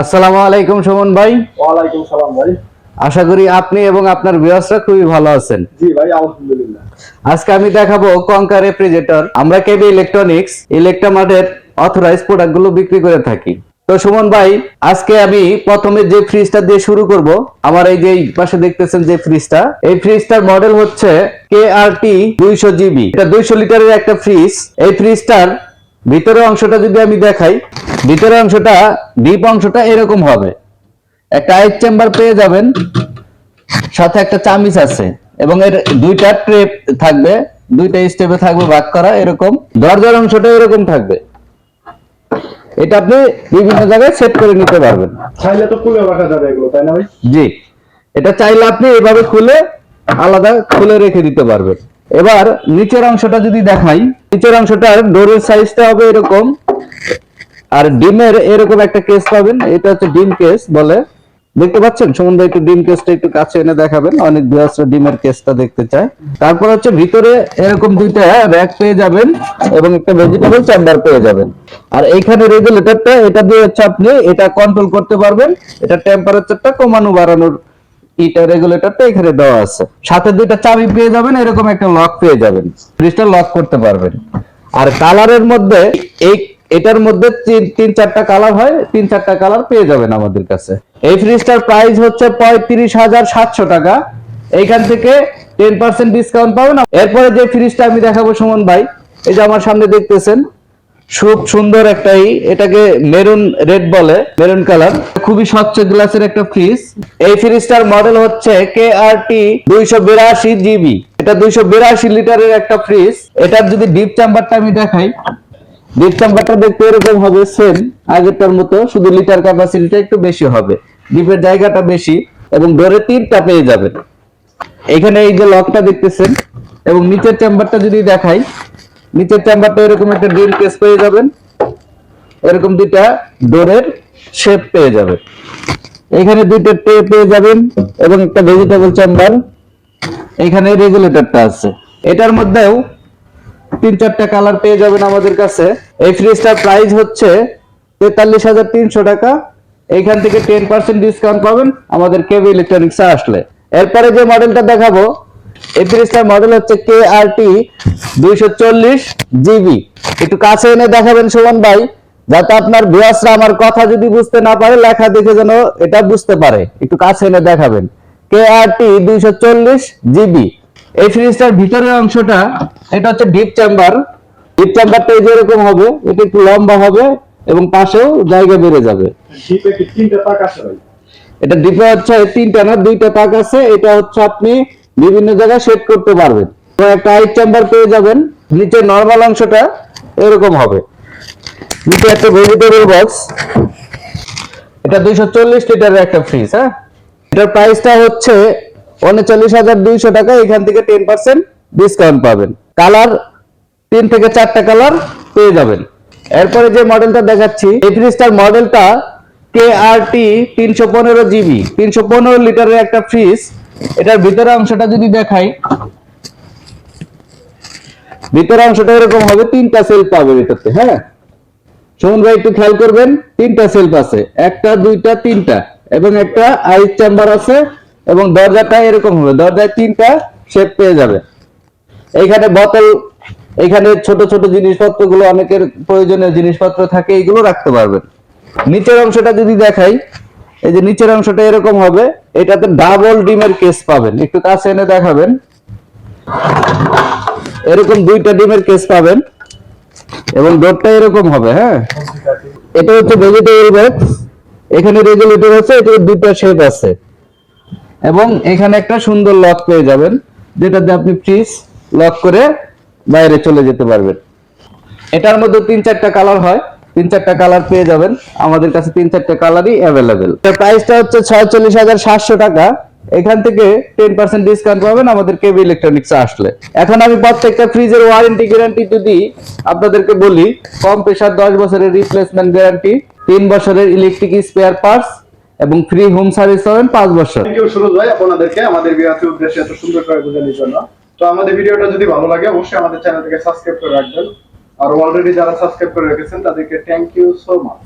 আসসালামু আলাইকুম সুমন ভাই। ওয়ালাইকুম সালাম ভাই। আশা করি আপনি এবং আপনার ভিউয়ার্সরা খুবই ভালো আছেন। জি ভাই আলহামদুলিল্লাহ। আজকে আমি দেখাবো কঙ্কা রেফ্রিজারেটর। আমরা কেবি ইলেকট্রনিক্স ইলেকট্রামার্টের অথরাইজ প্রোডাক্টগুলো বিক্রি করে থাকি। তো সুমন ভাই আজকে আমি প্রথমে যে ফ্রিজটা দিয়ে শুরু করব আমার এই যে পাশে দেখতেছেন যে ফ্রিজটা এই ফ্রিজটার মডেল হচ্ছে কে আর টি দুইশো জিবি এটা দুইশো লিটারের একটা ফ্রিজ এই ফ্রিজটার ভিতরের অংশটা যদি আমি দেখাই ভিতরের অংশটা ডিপ অংশটা এরকম হবে। একটা আইস চেম্বার পেয়ে যাবেন সাথে একটা চামিচ আছে এবং এর দুইটা ট্রে থাকবে দুইটা স্টেপে থাকবে ভাগ করা এরকম। দরজার অংশটা এরকম থাকবে। এটা আপনি বিভিন্ন জায়গায় সেট করে নিতে পারবেন। চাইলে তো খুলে রাখা যাবে এগুলো তাই না ভাই? জি। এটা চাইলে আপনি এভাবে খুলে আলাদা খুলে রেখে দিতে পারবেন। এবার নিচের অংশটা যদি দেখাই নিচের অংশটার ডোরের সাইজটা হবে এরকম। আর ডিমের এরকম একটা কেস পাবেন, এটা হচ্ছে ডিম কেস বলে। দেখতে পাচ্ছেন? সুমন ভাই একটু ডিম কেসটা একটু কাছে এনে দেখাবেন, অনেক ভিউয়ার্সরা ডিমের কেসটা দেখতে চায়। তারপর হচ্ছে ভিতরে এরকম দুইটা র্যাক পেয়ে যাবেন এবং একটা ভেজিটেবল চেম্বার পেয়ে যাবেন। আর এইখানে রেগুলেটরটা এটা দিয়ে হচ্ছে আপনি এটা কন্ট্রোল করতে পারবেন। এটা টেম্পারেচারটা কমানো বাড়ানোর ইটা রেগুলেটরটা এখানে দেওয়া আছে। সাথে দুইটা চাবি পেয়ে যাবেন, এরকম একটা লক পেয়ে যাবেন। ফ্রিজটা লক করতে পারবেন। আর কালারের মধ্যে এই এটার মধ্যে তিন চারটা কালার হয়, তিন চারটা কালার পেয়ে যাবেন আমাদের কাছে। এই ফ্রিজটার প্রাইস হচ্ছে পঁয়ত্রিশ হাজার সাতশো টাকা। এইখান থেকে টেন পার্সেন্ট ডিসকাউন্ট পাবেন। এরপরে যে ফ্রিজটা আমি দেখাবো সুমন ভাই, এই যে আমার সামনে দেখতেছেন, খুব সুন্দর একটাই এটাকে মেরুন রেড বলে মেরুন কালার খুবই স্বচ্ছ গ্লাসের একটা ফ্রিজ এই ফ্রিজটার মডেল হচ্ছে কে আর টি দুইশো বিরাশি জিবি। এটা দুইশো বিরাশি লিটারের একটা ফ্রিজ এটার যদি ডিপ চাম্বারটা আমি দেখাই ডিপ চাম্বারটা দেখতে এরকম হবে সেম আগেরটার মতো শুধু লিটার ক্যাপাসিটিটা একটু বেশি হবে। ডিপের জায়গাটা বেশি এবং ডোরে তিনটা পেয়ে যাবেন। এখানে এই যে লকটা দেখতেছেন এবং নিচের চেম্বারটা যদি দেখাই, নিচের চেম্বারটা এরকম একটা ড্রিল কেস পেয়ে যাবেন। এরকম দুইটা ডোরের শেপ পেয়ে যাবেন। এখানে দুইটা ট্রে পেয়ে যাবেন এবং একটা ভেজিটেবল চেম্বার এখানে রেগুলেটরটা আছে। এটার মধ্যেও তিন চারটা কালার পেয়ে যাবেন আমাদের কাছে। এই ফ্রিজটার প্রাইস হচ্ছে তেতাল্লিশ হাজার তিনশো টাকা। এইখান থেকে টেন পার্সেন্ট ডিসকাউন্ট পাবেন আমাদের কেবি ইলেকট্রনিক্স আসলে। এরপরে যে মডেলটা দেখাবো, এই ফ্রিজটার মডেল হচ্ছে কে আর টি দুইশো চল্লিশ জিবি একটু কাছে এনে দেখাবেন সুমন ভাই, যাতে আপনার ভিউয়ার্সরা আমার কথা যদি বুঝতে না পারে, লেখা দেখে যেন এটা বুঝতে পারে। একটু কাছে এনে দেখাবেন। কে আর টি দুইশো চল্লিশ জিবি এই ফ্রিজটার ভিতরের অংশটা এটা হচ্ছে ডিপ চেম্বার ডিপ চেম্বারটা এই যে এরকম হবে এটা একটু লম্বা হবে এবং পাশেও জায়গা বেড়ে যাবে। এটা ডিপে হচ্ছে তিনটা না দুইটা পাক আছে এটা হচ্ছে আপনি বিভিন্ন জায়গায় সেট করতে পারবেন। একটা আইট চেম্বার পেয়ে যাবেন নিচে নর্মাল অংশটা এরকম হবে। নিচে একটা ভেজিটেবল বক্স এটা দুইশো চল্লিশ লিটারের একটা ফ্রিজ হ্যাঁ? এটার প্রাইসটা হচ্ছে উনচল্লিশ হাজার দুইশো টাকা এখান থেকে টেন পার্সেন্ট ডিসকাউন্ট পাবেন। কালার তিন থেকে চারটা কালার পেয়ে যাবেন। এরপরে যে মডেলটা দেখাচ্ছি, এই মডেলটা কে আর টি তিনশো পনেরো জিবি তিনশো পনেরো লিটারের একটা ফ্রিজ এটার ভিতরের অংশটা যদি দেখাই, ভিতরের অংশটা এরকম হবে, তিনটা সেলফ পাবে ভিতরতে হ্যাঁ? সুমন ভাই একটু খেয়াল করবেন, তিনটা সেলফ আছে। একটা, দুইটা, তিনটা, এবং একটা আইস চেম্বার আছে। এবং দরজাটা এরকম হবে। দরজায় তিনটা শেপ পেয়ে যাবে। এইখানে বোতল এখানে ছোট ছোট জিনিসপত্রগুলো অনেকের প্রয়োজনীয় জিনিসপত্র থাকে, এইগুলো রাখতে পারবেন। নিচের অংশটা যদি দেখাই, এই যে নিচের অংশটা এরকম হবে, এটাতে ডাবল ডিমের কেস পাবেন। একটু কাছে এনে দেখাবেন। এরকম দুইটা ডিমের কেস পাবেন। এবং ডোরটা এরকম হবে হ্যাঁ? এটা হচ্ছে ভেজিটেবল বক্স এখানে রেগুলেটর আছে এটা দুটো শেপ আছে। এবং এখানে একটা সুন্দর লক পেয়ে যাবেন, যেটাতে আপনি ফ্রিজ লক করে বাইরে চলে যেতে পারবেন। এটার মধ্যে তিন চারটা কালার হয়, তিন চারটা কালার পেয়ে যাবেন। আমাদের কাছে তিন চারটা কালারই অ্যাভেলেবেল প্রাইসটা হচ্ছে ছয়চল্লিশ হাজার সাতশো টাকা। এখান থেকে টেন পার্সেন্ট ডিসকাউন্ট পাবেন আমাদের কেবি ইলেকট্রনিক্স আসলে। এখন আমি প্রত্যেকটা ফ্রিজের ওয়ারেন্টি গ্যারান্টি যদি আপনাদেরকে বলি, কম প্রেশার দশ বছরের রিপ্লেসমেন্ট গ্যারান্টি তিন বছরের ইলেকট্রিক স্পেয়ার পার্টস এবং ফ্রি হোম সার্ভিস পাবেন পাঁচ বছর। থ্যাংক ইউ সুরজ ভাই, আপনাদেরকে আমাদের বিরাটের উদ্দেশ্যে এত সুন্দর করে বোঝানোর জন্য। তো আমাদের ভিডিওটা যদি ভালো লাগে, অবশ্যই আমাদের চ্যানেলটাকে সাবস্ক্রাইব করে রাখবেন। আর অলরেডি যারা সাবস্ক্রাইব করে রেখেছেন, তাদেরকে থ্যাংক ইউ সো মাচ